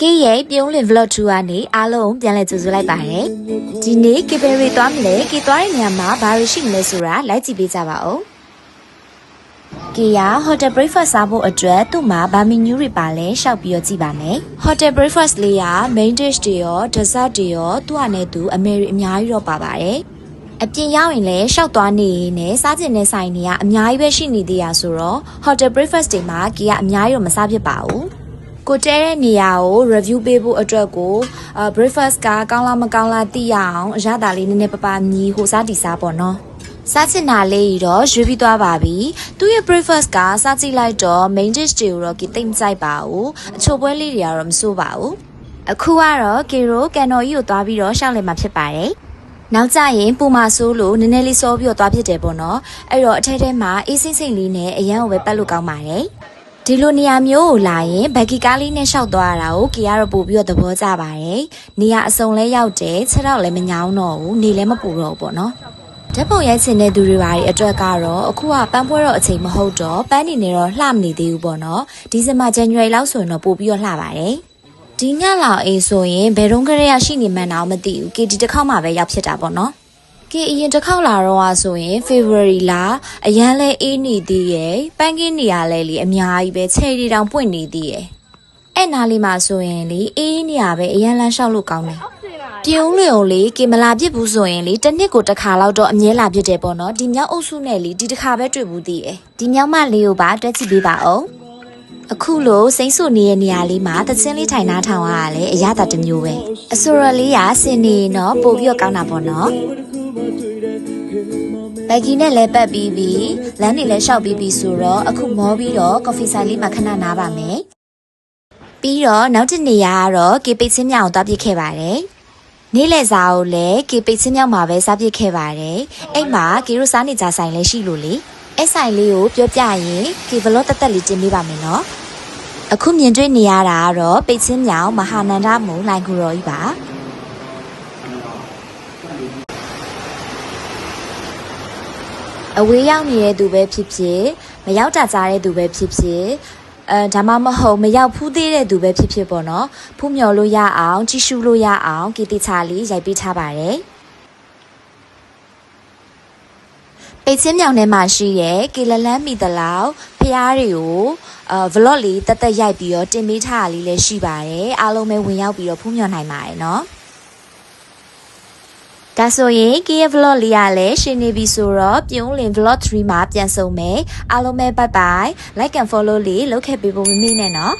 ကေးရဲ့ပြုံးလင် vlog 2ကနေအားလုံးပြန်လည်ကြိုဆိုလိုက်ပါတယ်ဒီနေ့ကေဘယ်ရီသွားမလဲကေသွားတဲ့နေရာမှာဘာတွေရှိမလဲဆိုတာလိုက်ကြည့်ပေးကြပါဦးကေရ hotel breakfast စားဖို့အတွက်သူ့မှာဗာမီနူးတွေပါလဲရှောက်ပြီးတော့ကြည့်ပါမယ် hotel breakfast လေးက main dish တွေရော dessert တွေရောသူ့အနေနဲ့သူအမေရိအများကြီးတော့ပါပါတယ်အပြင်ရောက်ရင်လည်းရှောက်သွားနေရင်လည်းစားကျင်တဲ့ဆိုင်တွေကအများကြီးပဲရှိနေသေးရဆိုတော့ hotel breakfast တွေမှာကေကအများကြီးတော့မစားဖြစ်ပါဘူး ကိုတဲတဲ့နေရာကို review ပေးဖို့အတွက်ကိုအာ breakfast ကကောင်းလားမကောင်းလားသိရအောင်အရသာလေးနည်းနည်းပပမြည်ဟိုစားတီစားပေါ့နော်စားချင်တာလေးကြီးတော့ရွေးပြီးသွားပါပြီသူ့ရဲ့ breakfast ကစားကြည့်လိုက်တော့ main dish တွေကိုတော့ကိသိမ့်ကြိုက်ပါဘူးအချိုပွဲလေးတွေကတော့မစိုးပါဘူးအခုကတော့ကေရိုကန်တော်ကြီးကိုသွားပြီးတော့ရှောက်လည်မှာဖြစ်ပါတယ်နောက်ကြရင်ပူမာဆိုးလို့နည်းနည်းလေးစောပြီးတော့သွားဖြစ်တယ်ပေါ့နော်အဲ့တော့အထဲထဲမှာအေးစိမ့်စိမ့်လေးနဲ့အရန်ကိုပဲပတ်လို့ကောင်းပါတယ် ဒီလိုနေရာမျိုးကိုလာရင်ဘက်ကီကားလေးနဲ့ရှောက်သွားရတာကိုကီကတော့ပို့ပြီးတော့သဘောကျပါတယ်။နေရာအစုံလဲရောက်တယ်ချက်တော့လည်းမညောင်းတော့ဘူးနေလည်းမပူတော့ဘူးပေါ့နော်။ဓာတ်ပုံရိုက်ချင်တဲ့သူတွေပါဒီအတွက်ကတော့အခုကပန်းပွဲတော့အချိန်မဟုတ်တော့ပန်းနေနေတော့လှမနေသေးဘူးပေါ့နော်။ဒီဇင်ဘာဇန်နဝါရီလောက်ဆိုရင်တော့ပို့ပြီးတော့လှပါတယ်။ဒီညလောက်အေးဆိုရင်ဘယ်တော့ကလေးရရှိနေမှန်းတော့မသိဘူး။ကီဒီတစ်ခေါက်မှပဲရောက်ဖြစ်တာပေါ့နော်။ ကဲအရင်တစ်ခေါက်လာတော့อ่ะဆိုရင် February လာအရန်လဲအေးနေသေးရယ်ပန်းကင်းနေရလဲလေအများကြီးပဲချယ်ရီတောင်ပွင့်နေသေးရယ်အဲ့နားလေးမှာဆိုရင်လေအေးနေရပဲအရန်လန်းလျှောက်လို့ကောင်းတယ်ပြုံးလျုံလေကေမလာပြစ်ဘူးဆိုရင်လေတစ်နှစ်ကိုတစ်ခါလောက်တော့အမြဲလာပြစ်တယ်ပေါ့နော်ဒီမြောက်အုပ်စုနဲ့လေဒီတစ်ခါပဲတွေ့ဘူးသေးရယ်ဒီမြောက်မလေးကိုပါတွဲကြည့်ပေးပါအောင်အခုလိုစိမ့်ဆူနေတဲ့နေရာလေးမှာတချင်းလေးထိုင်နှားထောင်ရတာလေအရသာတစ်မျိုးပဲအဆိုရလေးကစင်နေတော့ပို့ပြီးတော့ကောင်းတာပေါ့နော် ဘက်ဂီနဲ့လဲပတ်ပြီးပြီးလမ်းတွေလဲလျှောက်ပြီးပြီးဆိုတော့အခုမောပြီးတော့ကော်ဖီဆိုင်လေးမှာခဏနားပါမယ်ပြီးတော့နောက်တစ်နေရာကတော့ကေပိတ်ချင်းမြောင်သွားပြစ်ခဲ့ပါတယ်နေ့လယ်စာကိုလည်းကေပိတ်ချင်းမြောင်မှာပဲစားပြစ်ခဲ့ပါတယ်အဲ့မှာကေတို့စားနေကြဆိုင်လဲရှိလို့လေအဲ့ဆိုင်လေးကိုပြောပြရင်ကေဘလော့တက်တက်လေးတင်ပေးပါမယ်နော်အခုမြင်တွေ့နေရတာကတော့ပိတ်ချင်းမြောင်မဟာနန္ဒမုံလိုင်ကူရောကြီးပါ အဝေးရောက်နေတဲ့သူပဲဖြစ်ဖြစ်မရောက်တာကြားတဲ့သူပဲဖြစ်ဖြစ်အဲဒါမှမဟုတ်မရောက်ဖူးသေးတဲ့သူပဲဖြစ်ဖြစ်ပေါ့နော်ဖူးမြော်လို့ရအောင်ကြည့်ရှုလို့ရအောင်ကီတီချာလေးရိုက်ပေးထားပါတယ်ပိတ်ချင်းမြောင်ထဲမှာရှိရဲ့ကီလလန်းမီတလောက်ဖျားတွေကိုအာ vlog လေးတက်တက်ရိုက်ပြီးတော့တင်ပေးထားတာလေးလည်းရှိပါတယ်အားလုံးပဲဝင်ရောက်ပြီးတော့ဖူးမြော်နိုင်ပါတယ်နော် ဒါဆိုရင်ကရဲ့ vlog လေးရလဲရှင်းနေပြီဆိုတော့ပြုံးလင် vlog 3မှာပြန်ဆုံမယ်အားလုံးပဲ bye bye like and follow လေးလုပ်ခဲ့ပေးဖို့မမေ့နဲ့နော်